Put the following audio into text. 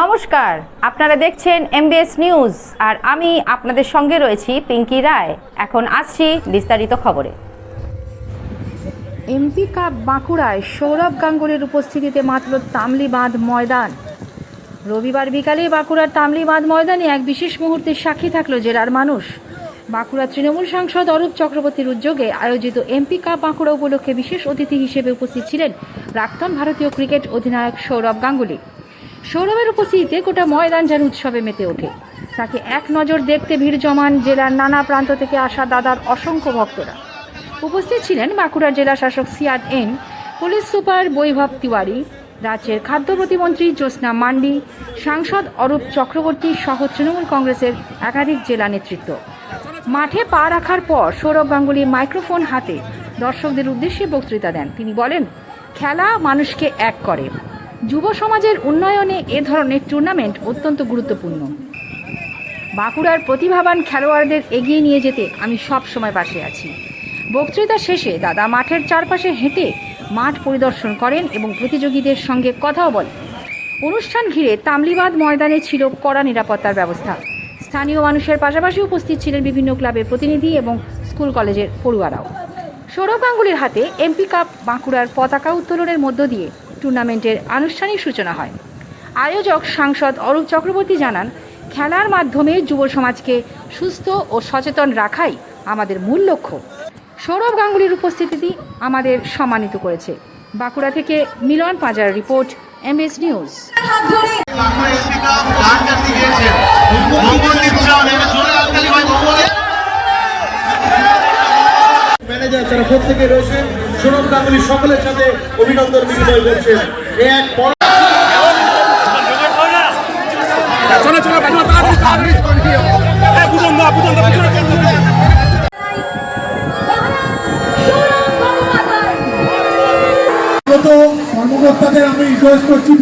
নমস্কার, আপনারা দেখছেন এমবিএস নিউজ আর আমি আপনাদের সঙ্গে রয়েছি পিঙ্কি রায়। এখন আসছি বিস্তারিত খবরে। এমপি কাপ বাঁকুড়ায় সৌরভ গাঙ্গুলির উপস্থিতিতে মাত্র তামলি বাঁধ ময়দান। রবিবার বিকালে বাঁকুড়ার তামলি বাঁধ ময়দানে এক বিশেষ মুহূর্তের সাক্ষী থাকল জেলার মানুষ। বাঁকুড়া তৃণমূল সাংসদ অরূপ চক্রবর্তীর উদ্যোগে আয়োজিত এমপি কাপ বাঁকুড়া উপলক্ষে বিশেষ অতিথি হিসেবে উপস্থিত ছিলেন প্রাক্তন ভারতীয় ক্রিকেট অধিনায়ক সৌরভ গাঙ্গুলি। সৌরভের উপস্থিতিতে গোটা ময়দান যেন উৎসবে মেতে ওঠে। তাকে এক নজর দেখতে ভিড় জমান জেলার নানা প্রান্ত থেকে আসা দাদার অসংখ্য ভক্তরা। উপস্থিত ছিলেন বাঁকুড়ার জেলা শাসক Siyad N police super Vaibhav Tiwari, রাজ্যের খাদ্য প্রতিমন্ত্রী জ্যোৎস্না মান্ডি, সাংসদ অরূপ চক্রবর্তী সহ তৃণমূল কংগ্রেসের একাধিক জেলা নেতৃত্ব। মাঠে পা রাখার পর সৌরভ গাঙ্গুলি মাইক্রোফোন হাতে দর্শকদের উদ্দেশ্যে বক্তৃতা দেন। তিনি বলেন, খেলা মানুষকে এক করে। যুব সমাজের উন্নয়নে এ ধরনের টুর্নামেন্ট অত্যন্ত গুরুত্বপূর্ণ। বাঁকুড়ার প্রতিভাবান খেলোয়াড়দের এগিয়ে নিয়ে যেতে আমি সব সময় পাশে আছি। বক্তৃতা শেষে দাদা মাঠের চারপাশে হেঁটে মাঠ পরিদর্শন করেন এবং প্রতিযোগীদের সঙ্গে কথাও বলেন। অনুষ্ঠান ঘিরে তামলিবাদ ময়দানে ছিল কড়া নিরাপত্তার ব্যবস্থা। স্থানীয় মানুষের পাশাপাশি উপস্থিত ছিলেন বিভিন্ন ক্লাবের প্রতিনিধি এবং স্কুল কলেজের পড়ুয়ারাও। সৌরভ গাঙ্গুলির হাতে এমপি কাপ বাঁকুড়ার পতাকা উত্তোলনের মধ্য দিয়ে টুর্নামেন্টের আনুষ্ঠানিক সূচনা হয়। আয়োজক সাংসদ অরূপ চক্রবর্তী জানান, খেলার মাধ্যমে যুব সমাজকে সুস্থ ও সচেতন রাখাই আমাদের মূল লক্ষ্য। সৌরভ গাঙ্গুলির উপস্থিতি আমাদের সম্মানিত করেছে। বাঁকুড়া থেকে মিলন পাঁজার রিপোর্ট এমএস নিউজ। ম্যানেজার যারা প্রত্যেকে সৌরভ গাঙ্গুলি সকলের সাথে অভিনন্দন বিনিময় করছেন। এ এক কর্মকর্তাদের আমি রিকোয়েস্ট করছি